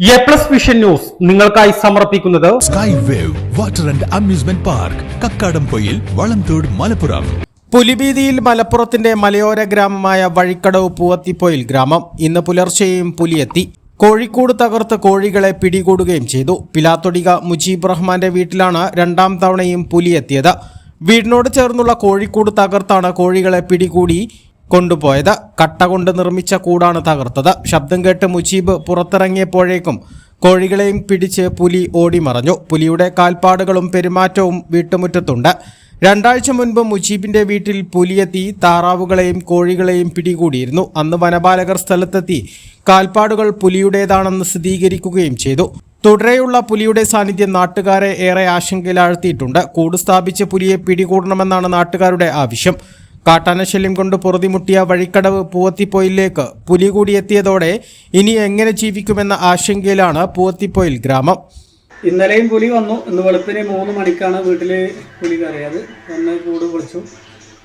A plus vision news നിങ്ങൾക്കായി സമർപ്പിക്കുന്നത് sky wave water and amusement park Kakkadampoyil Valamthode Malappuram പുലിഭീതിയിൽ മലപ്പുറത്തിന്റെ മലയോര ഗ്രാമമായ വഴിക്കടവ് പൂവത്തിപ്പൊയിൽ ഗ്രാമം. ഇന്ന് പുലർച്ചെയും പുലിയെത്തി. കോഴിക്കോട് തകർത്ത് കോഴികളെ പിടികൂടുകയും ചെയ്തു. പിലാത്തൊടിക മുജീബ് റഹ്മാന്റെ വീട്ടിലാണ് രണ്ടാം തവണയും പുലിയെത്തിയത്. വീടിനോട് ചേർന്നുള്ള കോഴിക്കൂട് തകർത്താണ് കോഴികളെ പിടികൂടി കൊണ്ടുപോയത്. കട്ട കൊണ്ട് നിർമ്മിച്ച കൂടാണ് തകർത്തത്. ശബ്ദം കേട്ട് മുജീബ് പുറത്തിറങ്ങിയപ്പോഴേക്കും കോഴികളെയും പിടിച്ച് പുലി ഓടിമറഞ്ഞു. പുലിയുടെ കാൽപ്പാടുകളും പെരുമാറ്റവും വീട്ടുമുറ്റത്തുണ്ട്. രണ്ടാഴ്ച മുൻപ് മുജീബിന്റെ വീട്ടിൽ പുലിയെത്തി താറാവുകളെയും കോഴികളെയും പിടികൂടിയിരുന്നു. അന്ന് വനപാലകർ സ്ഥലത്തെത്തി കാൽപ്പാടുകൾ പുലിയുടേതാണെന്ന് സ്ഥിരീകരിക്കുകയും ചെയ്തു. തുടരെയുള്ള പുലിയുടെ സാന്നിധ്യം നാട്ടുകാരെ ഏറെ ആശങ്കയിലാഴ്ത്തിയിട്ടുണ്ട്. കൂട് സ്ഥാപിച്ച് പുലിയെ പിടികൂടണമെന്നാണ് നാട്ടുകാരുടെ ആവശ്യം. കാട്ടാനശല്യം കൊണ്ട് പൊറുതിമുട്ടിയ വഴിക്കടവ് പൂവത്തിപ്പൊയിലേക്ക് പുലി കൂടിയെത്തിയതോടെ ഇനി എങ്ങനെ ജീവിക്കുമെന്ന ആശങ്കയിലാണ് പൂവത്തിപ്പൊയിൽ ഗ്രാമം. ഇന്നലെയും പുലി വന്നു. ഇന്ന് വെളുപ്പിന് മൂന്ന് മണിക്കാണ് വീട്ടിൽ പുലി കയറിയത്. വന്ന് കൂട് പൊളിച്ചു.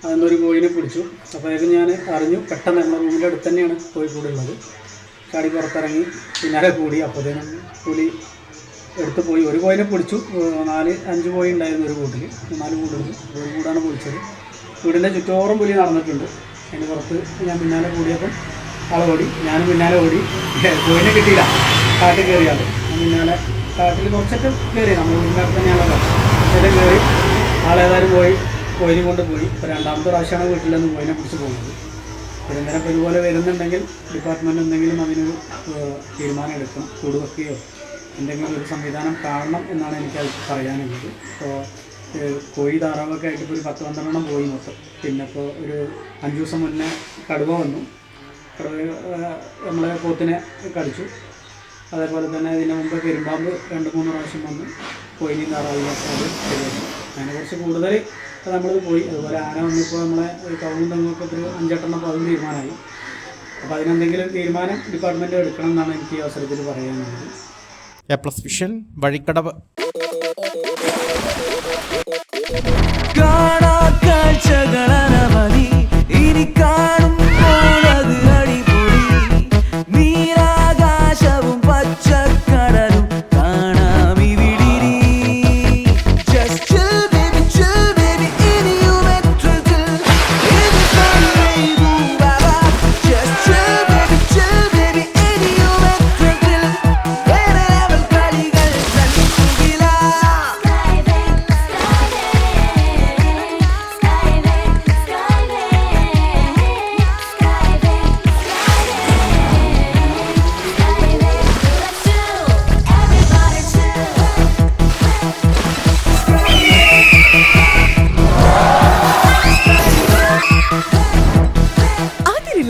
അതിന്നൊരു കോഴിനെ പിടിച്ചു. അപ്പോഴേക്കും ഞാൻ അറിഞ്ഞു. പെട്ടെന്ന് നമ്മുടെ റൂമിന്റെ അടുത്ത് തന്നെയാണ് കോഴിക്കൂടുള്ളത് ചാടി പുറത്തിറങ്ങി. പിന്നാലെ കൂടി. അപ്പോഴത്തേനും പുലി എടുത്ത് പോയി. ഒരു കോഴിനെ പിടിച്ചു. നാല് അഞ്ച് കോഴി ഉണ്ടായിരുന്നു ഒരു കൂട്ടിൽ നാല് കൂടുണ്ട് ഒരു കൂടാണ് പൊളിച്ചത്. വീടിന്റെ ചുറ്റോറും പുലി നടന്നിട്ടുണ്ട്. അതിന് പുറത്ത് ഞാൻ പിന്നാലെ കൂടിയപ്പം ആൾ ഓടി. ഞാനും പിന്നാലെ ഓടി. കോയിനെ കിട്ടിയില്ല. കാട്ടിൽ കയറിയാൽ ഞാൻ പിന്നാലെ കാട്ടിൽ കുറച്ചൊക്കെ കയറി. നമ്മൾ വീടിന്റെ അടുത്ത് തന്നെയാണല്ലോ കുറച്ചൊക്കെ കയറി ആളേതായാലും പോയി. കോയിനെ കൊണ്ട് പോയി. ഇപ്പോൾ രണ്ടാമത്തെ പ്രാവശ്യമാണ് വീട്ടിൽ നിന്ന് കോയിനെ പിടിച്ച് പോകുന്നത്. ഇപ്പോൾ ഇതുപോലെ വരുന്നുണ്ടെങ്കിൽ ഡിപ്പാർട്ട്മെന്റ് എന്തെങ്കിലും അതിനൊരു തീരുമാനം എടുക്കും. കൂടുവെക്കുകയോ എന്തെങ്കിലും ഒരു സംവിധാനം കാണണം എന്നാണ് എനിക്ക് പറയാനുള്ളത് ഇപ്പോൾ ഏഹ്, കോഴി താറാവൊക്കെ ആയിട്ട് ഇപ്പോൾ ഒരു പത്ത് പന്ത്രണ്ടെണ്ണം പോയി മൊത്തം. പിന്നെ ഇപ്പോൾ ഒരു അഞ്ച് ദിവസം മുന്നേ കടുവ വന്നു. കടുവ നമ്മളെ പോത്തിനെ കടിച്ചു. അതേപോലെ തന്നെ ഇതിന് മുമ്പ് പെരുമ്പാമ്പ് രണ്ട് മൂന്ന് പ്രാവശ്യം വന്ന് കോഴിയും താറാവിലൊക്കെ അത് ശരിയാക്കി അതിനെ കുറച്ച് കൂടുതൽ നമ്മൾ പോയി. അതുപോലെ ആന വന്നിപ്പോൾ നമ്മളെ കവുങ്ങും തെങ്ങൊക്കെ ഒരു അഞ്ചെട്ടെണ്ണം അപ്പോൾ തീരുമാനമായി. അപ്പോൾ അതിനെന്തെങ്കിലും തീരുമാനം ഡിപ്പാർട്ട്മെന്റ് എടുക്കണം എന്നാണ് എനിക്ക് ഈ അവസരത്തിൽ പറയാനുള്ളത്. A plus vision Vazhikkadavu. God